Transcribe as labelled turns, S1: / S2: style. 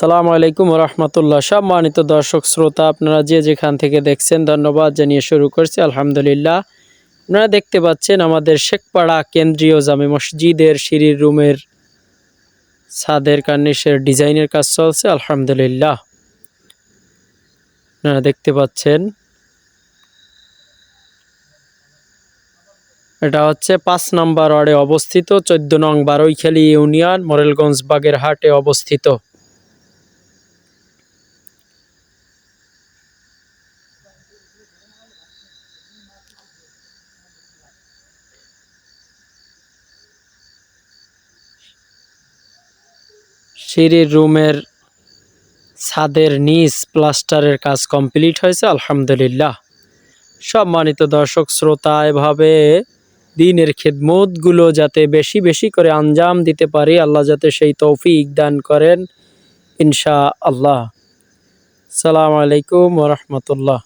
S1: আসসালামু আলাইকুম রহমতুল্লাহ সম্মানিত দর্শক শ্রোতা, আপনারা যে যেখান থেকে দেখছেন, ধন্যবাদ জানিয়ে শুরু করছি। আলহামদুলিল্লাহ, আপনারা দেখতে পাচ্ছেন আমাদের শেখপাড়া কেন্দ্রীয় জামে মসজিদের সিঁড়ির রুমের ছাদের কার্নিশের ডিজাইনের কাজ চলছে, আলহামদুলিল্লাহ। আপনারা দেখতে পাচ্ছেন, এটা হচ্ছে পাঁচ নম্বর ওয়ার্ডে অবস্থিত, চোদ্দ নং বারৈখালী ইউনিয়ন, মোরেলগঞ্জ বাগেরহাটে অবস্থিত। সিঁড়ির রুমের ছাদের নিচ প্লাস্টারের কাজ কমপ্লিট হয়েছে, আলহামদুলিল্লাহ। সম্মানিত দর্শক, শ্রোতা, এভাবে দিনের খেদমতগুলো যাতে বেশি বেশি করে আঞ্জাম দিতে পারি, আল্লাহ যাতে সেই তৌফিক দান করেন ইনশা আল্লাহ সালাম আলাইকুম রহমতুল্লাহ।